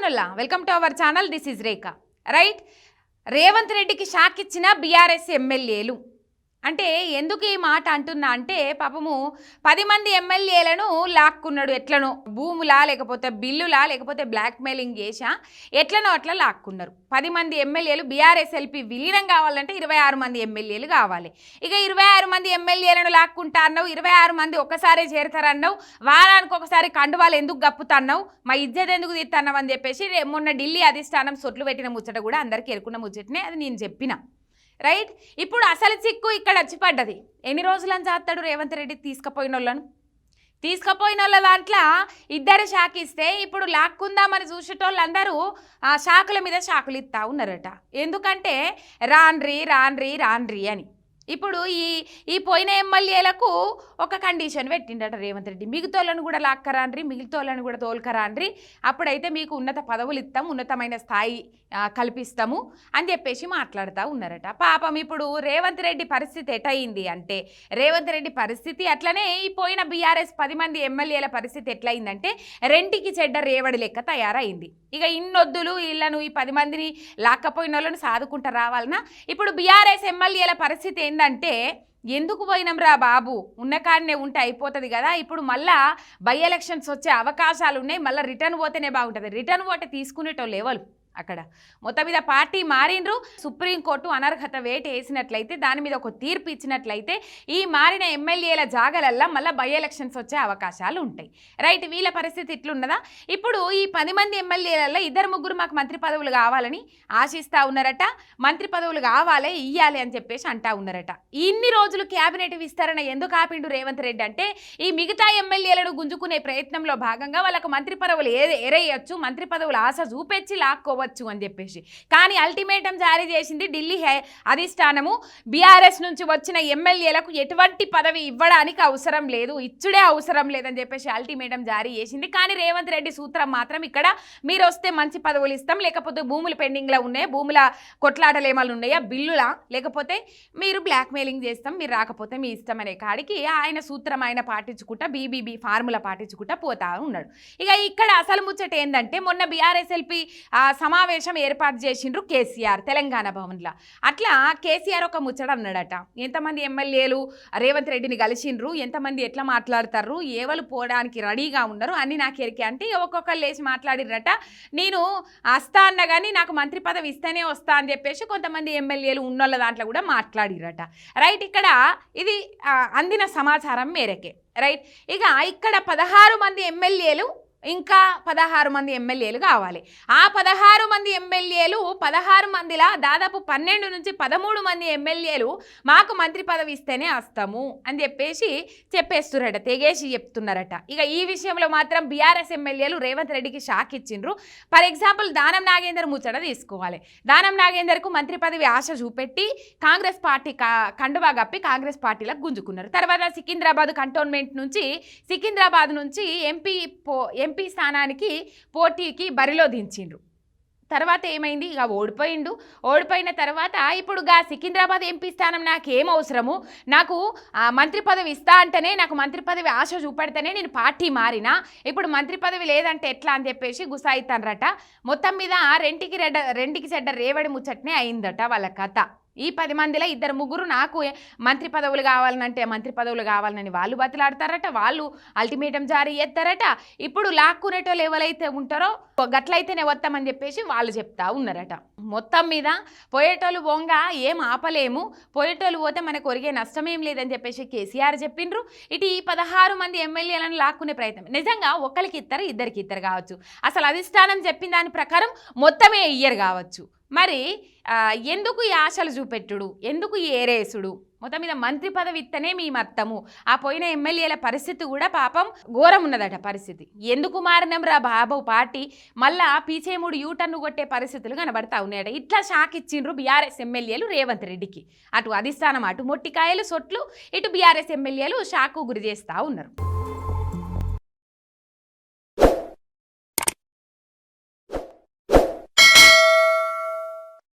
మిత్రుల్లా welcome to our channel this is Rekha right Revanth రెడ్డికి shock ఇచ్చిన BRS ఎమ్మెల్యేలు. అంటే ఎందుకు ఈ మాట అంటున్నా అంటే పాపము పది మంది ఎమ్మెల్యేలను లాక్కున్నాడు ఎట్లనో. భూములా లేకపోతే బిల్లులా లేకపోతే బ్లాక్ మెయిలింగ్ చేసా ఎట్లనో అట్లా లాక్కున్నారు. పది మంది ఎమ్మెల్యేలు బీఆర్ఎస్ ఎల్పీ విలీనం కావాలంటే ఇరవై ఆరు మంది ఎమ్మెల్యేలు కావాలి. ఇక ఇరవై ఆరు మంది ఎమ్మెల్యేలను లాక్కుంటా అన్నావు ఇరవై ఆరు మంది ఒకసారి చేరతారన్నావు వారానికి ఒకసారి కండువాలు ఎందుకు గప్పుతన్నావు మా ఇజ్జత్ ఎందుకు తీస్తున్నావు అని చెప్పేసి మొన్న ఢిల్లీ అధిష్టానం సొట్లు పెట్టిన ముచ్చట కూడా అందరికీ ఎరుకున్న ముచ్చటనే అది నేను చెప్పిన. రైట్? ఇప్పుడు అసలు చిక్కు ఇక్కడ వచ్చి పడ్డది ఎన్ని రోజులని చేస్తాడు రేవంత్ రెడ్డి తీసుకుపోయిన వాళ్ళను తీసుకుపోయిన వాళ్ళ దాంట్లో ఇద్దరు షాక్ ఇస్తే ఇప్పుడు లాక్కుందామని చూసేటోళ్ళందరూ ఆ షాకుల మీద షాకులు ఇస్తా ఉన్నారట. ఎందుకంటే రాన్రి రాన్రి రాన్రి అని. ఇప్పుడు ఈ ఈ పోయిన ఎమ్మెల్యేలకు ఒక కండిషన్ పెట్టిండట రేవంత్ రెడ్డి. మిగతోళ్ళను కూడా లాక్కరాన్రి మిగతోళ్ళను కూడా తోలుకరాన్రి అప్పుడైతే మీకు ఉన్నత పదవులు ఇస్తాం ఉన్నతమైన స్థాయి కల్పిస్తాము అని చెప్పేసి మాట్లాడుతూ ఉన్నారట. పాపం ఇప్పుడు రేవంత్ రెడ్డి పరిస్థితి ఎటయింది అంటే రేవంత్ రెడ్డి పరిస్థితి అట్లనే ఈ పోయిన బీఆర్ఎస్ పది మంది ఎమ్మెల్యేల పరిస్థితి ఎట్లయిందంటే రెంటికి చెడ్డ రేవడి లెక్క తయారైంది ఇక ఇన్నొద్దులు వీళ్ళను ఈ పది మందిని లాక్కపోయిన వాళ్ళను సాదుకుంటూ రావాలన్నా ఇప్పుడు బీఆర్ఎస్ ఎమ్మెల్యేల పరిస్థితి ఏంటంటే ఎందుకు పోయినంరా బాబు? ఉన్న కాడనే ఉంటే అయిపోతుంది కదా. ఇప్పుడు మళ్ళా బై ఎలక్షన్స్ వచ్చే అవకాశాలు ఉన్నాయి మళ్ళీ రిటర్న్ పోతేనే బాగుంటుంది. రిటర్న్ పోతే తీసుకునేటోళ్ళు ఎవరు? అక్కడ. మొత్తం మీద పార్టీ మారిండ్రు. సుప్రీంకోర్టు అనర్హత వేట వేసినట్లయితే దాని మీద ఒక తీర్పు ఇచ్చినట్లయితే ఈ మారిన ఎమ్మెల్యేల జాగలల్లా మళ్ళీ బై ఎలక్షన్స్ వచ్చే అవకాశాలు ఉంటాయి. రైట్ వీళ్ళ పరిస్థితి ఇట్లున్నదా? ఇప్పుడు ఈ పది మంది ఎమ్మెల్యేలలో ఇద్దరు ముగ్గురు మాకు మంత్రి పదవులు కావాలని ఆశిస్తూ ఉన్నారట. మంత్రి పదవులు కావాలి ఇయ్యాలి అని చెప్పేసి అంటా ఉన్నారట. ఇన్ని రోజులు క్యాబినెట్ విస్తరణ ఎందుకు ఆపిండు రేవంత్ రెడ్డి అంటే ఈ మిగతా ఎమ్మెల్యేలను గుంజుకునే ప్రయత్నంలో భాగంగా వాళ్ళకు మంత్రి పదవులు ఏ ఎరేయచ్చు. మంత్రి పదవులు ఆశ చూపెచ్చి లాక్కోవచ్చు. అని చెప్పేసి. కానీ అల్టిమేటం జారీ చేసింది ఢిల్లీ హై- అధిష్టానము. బీఆర్ఎస్ నుంచి వచ్చిన ఎమ్మెల్యేలకు ఎటువంటి పదవి ఇవ్వడానికి అవసరం లేదు ఇచ్చుడే అవసరం లేదని చెప్పేసి అల్టిమేటం జారీ చేసింది. కానీ రేవంత్ రెడ్డి సూత్రం మాత్రం ఇక్కడ మీరు వస్తే మంచి పదవులు ఇస్తాం లేకపోతే భూములు పెండింగ్లో ఉన్నాయి భూముల కొట్లాటలు ఏమైనా ఉన్నాయా బిల్లులా? లేకపోతే మీరు బ్లాక్మెయిలింగ్ చేస్తాం మీరు రాకపోతే మీ ఇష్టం అనే కాడికి ఆయన సూత్రం ఆయన పాటించుకుంటా బీబీబీ ఫార్ములా పాటించుకుంటా పోతా ఉన్నాడు. ఇక ఇక్కడ అసలు ముచ్చట ఏంటంటే మొన్న బీఆర్ఎస్ఎల్పి సమావేశం ఏర్పాటు చేసిండ్రు కేసీఆర్ తెలంగాణ భవన్లో. అట్లా కేసీఆర్ ఒక ముచ్చట అన్నాడట. ఎంతమంది ఎమ్మెల్యేలు రేవంత్ రెడ్డిని కలిసిండ్రు? ఎంతమంది ఎట్లా మాట్లాడతారు ఏవలు పోవడానికి రెడీగా ఉన్నారు అన్ని నాకు ఎరికే అంటే ఒక్కొక్కరు లేచి మాట్లాడిరట నేను వస్తా అన్న కానీ నాకు మంత్రి పదవి ఇస్తేనే వస్తా అని చెప్పేసి కొంతమంది ఎమ్మెల్యేలు ఉన్నోళ్ళ దాంట్లో కూడా మాట్లాడిరట రైట్ ఇక్కడ ఇది అందిన సమాచారం మేరకే. రైట్ ఇక ఇక్కడ పదహారు మంది ఎమ్మెల్యేలు ఇంకా పదహారు మంది ఎమ్మెల్యేలు కావాలి. ఆ పదహారు మంది ఎమ్మెల్యేలు పదహారు మందిలా దాదాపు పన్నెండు నుంచి పదమూడు మంది ఎమ్మెల్యేలు మాకు మంత్రి పదవి ఇస్తేనే వస్తాము అని చెప్పేసి చెప్పేస్తున్నారట తెగేసి చెప్తున్నారట. ఇక ఈ విషయంలో మాత్రం బీఆర్ఎస్ ఎమ్మెల్యేలు రేవంత్ రెడ్డికి షాక్ ఇచ్చిండ్రు. ఫర్ ఎగ్జాంపుల్ దానం నాగేందర్ ముచ్చట తీసుకోవాలి. దానం నాగేందర్కు మంత్రి పదవి ఆశ చూపెట్టి కాంగ్రెస్ పార్టీ కా- కండువా కప్పి కాంగ్రెస్ పార్టీలకు గుంజుకున్నారు. తర్వాత సికింద్రాబాద్ కంటోన్మెంట్ నుంచి సికింద్రాబాద్ నుంచి ఎంపీ పో ఎంపీ స్థానానికి పోటీకి బరిలో దించిండ్రు. తర్వాత ఏమైంది? ఇక ఓడిపోయిండు. ఓడిపోయిన తర్వాత ఇప్పుడు గా సికింద్రాబాద్ ఎంపీ స్థానం నాకేం అవసరము? నాకు మంత్రి పదవి ఇస్తా అంటేనే నాకు మంత్రి పదవి ఆశ చూపెడితేనే నేను పార్టీ మారినా. ఇప్పుడు మంత్రి పదవి లేదంటే ఎట్లా అని చెప్పేసి గుసాయితాన్రట మొత్తం మీద రెంటికి రెడ్డ రెంటికి చెడ్డ రేవడి ముచ్చట్నే అయిందట వాళ్ళ కథ. ఈ పది మందిలో ఇద్దరు ముగ్గురు నాకు మంత్రి పదవులు కావాలనంటే మంత్రి పదవులు కావాలని వాళ్ళు బతిలాడతారట వాళ్ళు అల్టిమేటం జారీ చేస్తారట. ఇప్పుడు లాక్కునేటోళ్ళు ఎవరైతే ఉంటారో గట్లయితేనే వస్తామని చెప్పేసి వాళ్ళు చెప్తా ఉన్నారట. మొత్తం మీద పోయేటోళ్ళు బొంగ ఏం ఆపలేము. పోయేటోళ్ళు పోతే మనకు ఒరిగే నష్టం ఏం లేదని చెప్పేసి కేసీఆర్ చెప్పిండ్రు. ఇటు ఈ పదహారు మంది ఎమ్మెల్యేలను లాక్కునే ప్రయత్నం. నిజంగా ఒకరికి ఇద్దరు ఇద్దరికి ఇద్దరు కావచ్చు. అసలు అధిష్టానం చెప్పిన దాని ప్రకారం మొత్తమే ఇయ్యరు కావచ్చు. మరి ఎందుకు ఈ ఆశలు చూపెట్టుడు? ఎందుకు ఈ ఏరేసుడు? మొత్తం మీద మంత్రి పదవి ఇత్తనే మీ మత్తము. ఆ పోయిన ఎమ్మెల్యేల పరిస్థితి కూడా పాపం ఘోరం ఉన్నదట పరిస్థితి. ఎందుకు మారినాం రా బాబు పార్టీ? మళ్ళా పీచేముడు యూటర్ను కొట్టే పరిస్థితులు కనబడతా ఉన్నాయట. ఇట్లా షాక్ ఇచ్చిండ్రు బీఆర్ఎస్ ఎమ్మెల్యేలు రేవంత్ రెడ్డికి. అటు అధిష్టానం అటు మొట్టికాయలు సొట్లు ఇటు బీఆర్ఎస్ ఎమ్మెల్యేలు షాకు గురి చేస్తూ ఉన్నారు.